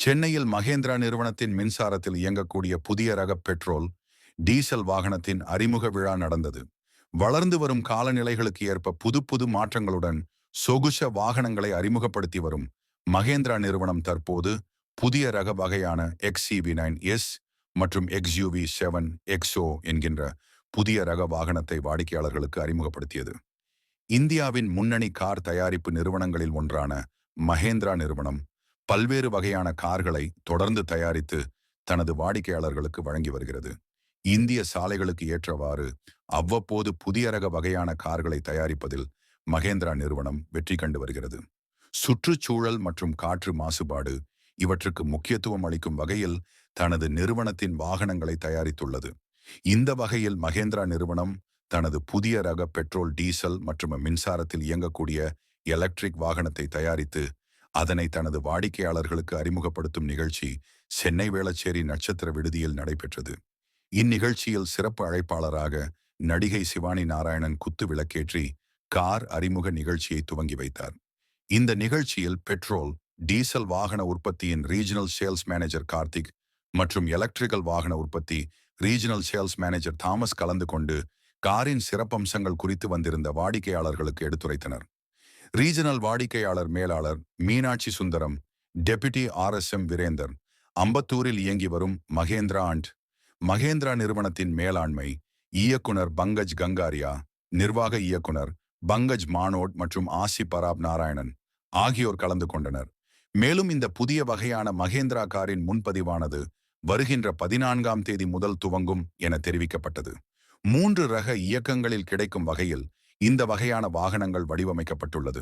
சென்னையில் மகேந்திரா நிறுவனத்தின் மின்சாரத்தில் இயங்கக்கூடிய புதிய ரக பெட்ரோல் டீசல் வாகனத்தின் அறிமுக விழா நடந்தது. வளர்ந்து வரும் காலநிலைகளுக்கு ஏற்ப புது புது மாற்றங்களுடன் சொகுஷ வாகனங்களை அறிமுகப்படுத்தி வரும் மகேந்திரா நிறுவனம் தற்போது புதிய ரக வகையான எக்ஸ்இவி நைன் எஸ் மற்றும் எக்ஸ்யூவி செவன் எக்ஸோ என்கின்ற புதிய ரக வாகனத்தை வாடிக்கையாளர்களுக்கு அறிமுகப்படுத்தியது. இந்தியாவின் முன்னணி கார் தயாரிப்பு நிறுவனங்களில் ஒன்றான மகேந்திரா நிறுவனம் பல்வேறு வகையான கார்களை தொடர்ந்து தயாரித்து தனது வாடிக்கையாளர்களுக்கு வழங்கி வருகிறது. இந்திய சாலைகளுக்கு ஏற்றவாறு அவ்வப்போது புதிய ரக வகையான கார்களை தயாரிப்பதில் மகேந்திரா நிறுவனம் வெற்றி கண்டு வருகிறது. சுற்றுச்சூழல் மற்றும் காற்று மாசுபாடு இவற்றுக்கு முக்கியத்துவம் அளிக்கும் வகையில் தனது நிறுவனத்தின் வாகனங்களை தயாரித்துள்ளது. இந்த வகையில் மகேந்திரா நிறுவனம் தனது புதிய ரக பெட்ரோல் டீசல் மற்றும் மின்சாரத்தில் இயங்கக்கூடிய எலக்ட்ரிக் வாகனத்தை தயாரித்து அதனை தனது வாடிக்கையாளர்களுக்கு அறிமுகப்படுத்தும் நிகழ்ச்சி சென்னை வேளச்சேரி நட்சத்திர விடுதியில் நடைபெற்றது. இந்நிகழ்ச்சியில் சிறப்பு அழைப்பாளராக நடிகை சிவானி நாராயணன் குத்து விளக்கேற்றி கார் அறிமுக நிகழ்ச்சியை துவங்கி வைத்தார். இந்த நிகழ்ச்சியில் பெட்ரோல் டீசல் வாகன உற்பத்தியின் ரீஜனல் சேல்ஸ் மேனேஜர் கார்த்திக் மற்றும் எலக்ட்ரிக்கல் வாகன உற்பத்தி ரீஜனல் சேல்ஸ் மேனேஜர் தாமஸ் கலந்து கொண்டு காரின் சிறப்பம்சங்கள் குறித்து வந்திருந்த வாடிக்கையாளர்களுக்கு எடுத்துரைத்தனர். ரீஜனல் வாடிக்கையாளர் மேலாளர் மீனாட்சி சுந்தரம் டெபுட்டி ஆர்எஸ்எம் வீரேந்தர் அம்பத்தூரில் இயங்கி வரும் மகேந்திரா அண்ட் மகேந்திரா நிறுவனத்தின் மேலாண்மை இயக்குனர் பங்கஜ் கங்காரியா நிர்வாக இயக்குனர் பங்கஜ் மானோட் மற்றும் ஆசி பராப் நாராயணன் ஆகியோர் கலந்து கொண்டனர். மேலும் இந்த புதிய வகையான மகேந்திரா காரின் முன்பதிவானது வருகின்ற பதினான்காம் தேதி முதல் துவங்கும் என தெரிவிக்கப்பட்டது. மூன்று ரக இயக்கங்களில் கிடைக்கும் வகையில் இந்த வகையான வாகனங்கள் வடிவமைக்கப்பட்டுள்ளது.